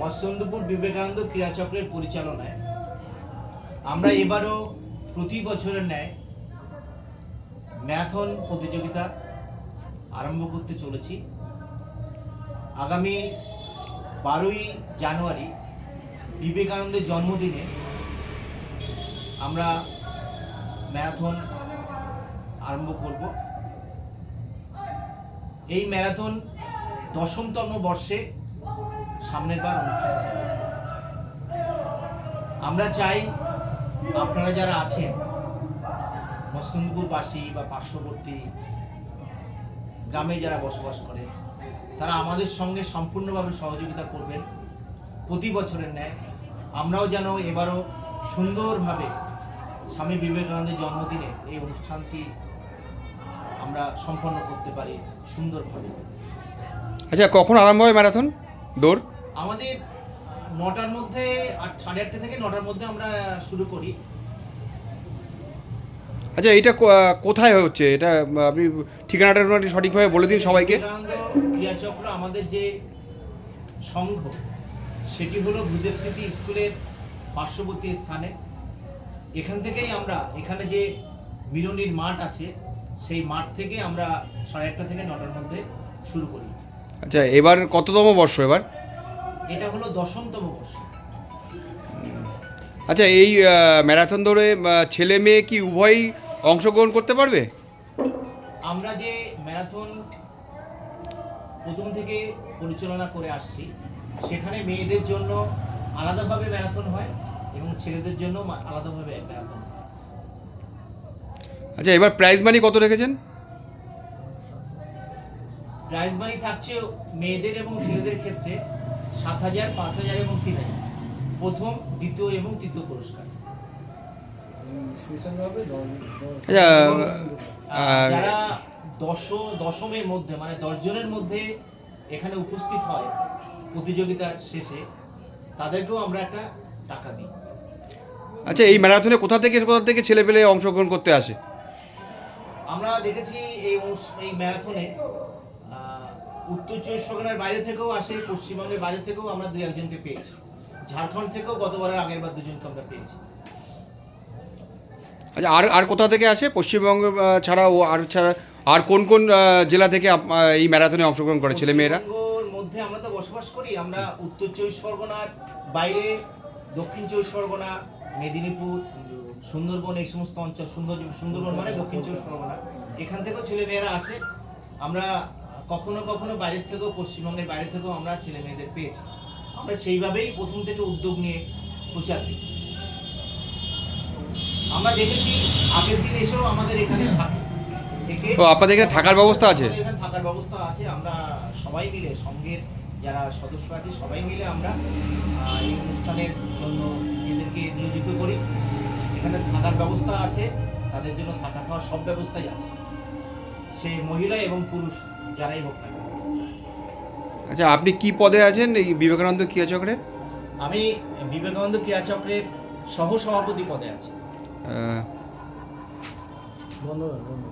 মৎস্যন্দপুর বিবেকানন্দ ক্রীড়াচক্রের পরিচালনায়। আমরা এবারও প্রতি বছরের ন্যায় ম্যারাথন প্রতিযোগিতা আরম্ভ করতে চলেছি। আগামী বারোই জানুয়ারি বিবেকানন্দের জন্মদিনে আমরা ম্যারাথন আরম্ভ করব। এই ম্যারাথন দশমতম বর্ষে সামনের বার অনুষ্ঠিত হবে। আমরা চাই আপনারা যারা আছেন মস্তন্দপুরবাসী বা পার্শ্ববর্তী গ্রামে যারা বসবাস করেন, তারা আমাদের সঙ্গে সম্পূর্ণভাবে সহযোগিতা করবেন প্রতি বছরের ন্যায়। আমরাও যেন এবারও সুন্দরভাবে স্বামী বিবেকানন্দের জন্মদিনে এই অনুষ্ঠানটি আমরা সম্পন্ন করতে পারি সুন্দরভাবে। আচ্ছা কখন আরম্ভ হয় ম্যারাথন? দৌড় আমাদের নটার মধ্যে সাড়ে আটটা থেকে নটার মধ্যে আমরা শুরু করি। আচ্ছা এইটা কোথায় হচ্ছে? এটা আপনি ঠিকানাটা সঠিকভাবে বলে দিন সবাইকে। ক্রিয়াচক্র আমাদের যে সংঘ সেটি হলো গুরুদেব স্মৃতি স্কুলের পার্শ্ববর্তী স্থানে। এখান থেকেই আমরা এখানে যে মিলনীর মাঠ আছে সেই মাঠ থেকে আমরা সাড়ে আটটা থেকে নটার মধ্যে শুরু করি। আচ্ছা এবার কততম বর্ষ এবার? এটা হলো দশমতম বর্ষ। আচ্ছা এই ম্যারাথন দৌড়ে ছেলে মেয়ে কি উভয়ই অংশগ্রহণ করতে পারবে? আমরা যে ম্যারাথন প্রথম থেকে পরিচালনা করে আসছি সেখানে মেয়েদের জন্য আলাদাভাবে ম্যারাথন হয় এবং ছেলেদের জন্য আলাদাভাবে ম্যারাথন হয়। আচ্ছা এবার প্রাইজ মানি কত রেখেছেন? প্রাইজ মানি থাকছে মেয়েদের এবং ছেলেদের ক্ষেত্রে সাত হাজার পাঁচ হাজার এবং তিন হাজার। প্রথম দ্বিতীয় এবং তৃতীয় পুরস্কার। আচ্ছা যারা দশ দশমের মধ্যে মানে দশ জনের মধ্যে এখানে উপস্থিত হয় প্রতিযোগিতার শেষে তাদেরকেও আমরা একটা টাকা দিই। আচ্ছা এই ম্যারাথনে কোথা থেকে কোথা থেকে ছেলে পেলে অংশগ্রহণ করতে আসে? আমরা দেখেছি এই এই ম্যারাথনে উত্তর চব্বিশ পরগনার বাইরে থেকেও আসে পশ্চিমবঙ্গের বাইরে থেকেও আমরা দুই একজনকে পেয়েছি। ঝাড়খণ্ড থেকেও গতবারের আগের বার দুজনকে আমরা পেয়েছি। আচ্ছা আর আর কোথা থেকে আসে? পশ্চিমবঙ্গ আহ, ছাড়াও আর ছাড়া আর কোন কোন জেলা থেকে এই ম্যারাথনে অংশগ্রহণ করে ছেলে মেয়েরা? মধ্যে আমরা তো বসবাস করি। আমরা উত্তর চব্বিশ পরগনার বাইরে দক্ষিণ চব্বিশ পরগনা মেদিনীপুর সুন্দরবন এই সমস্ত অঞ্চল সুন্দর সুন্দরবন মানে দক্ষিণ চব্বিশ পরগনা। এখান থেকেও ছেলে মেয়েরা আসে। আমরা কখনো কখনো বাইরের থেকেও পশ্চিমবঙ্গের বাইরে থেকেও আমরা ছেলে মেয়েদের পেয়েছি। আমরা সেইভাবেই প্রথম থেকে উদ্যোগ নিয়ে প্রচার দিই আমরা দেখেছি আগের দিন এসেও আমাদের এখানে থাকে। থেকে ও আপনাদের এখানে থাকার ব্যবস্থা আছে? এখানে থাকার ব্যবস্থা আছে। আমরা সবাই মিলে সঙ্গের যারা সদস্য আছে সবাই মিলে আমরা এই অনুষ্ঠানের জন্য এদেরকে নিয়োজিত করি। এখানে থাকার ব্যবস্থা আছে তাদের জন্য থাকা খাওয়ার সব ব্যবস্থাই আছে। সে মহিলা এবং পুরুষ যারাই হোক না আচ্ছা আপনি কি পদে আছেন? এই বিবেকানন্দ ক্রিয়া চক্রের? আমি বিবেকানন্দ ক্রিয়াচক্রের সহ সভাপতি পদে আছি। বন্ধু বন্ধ।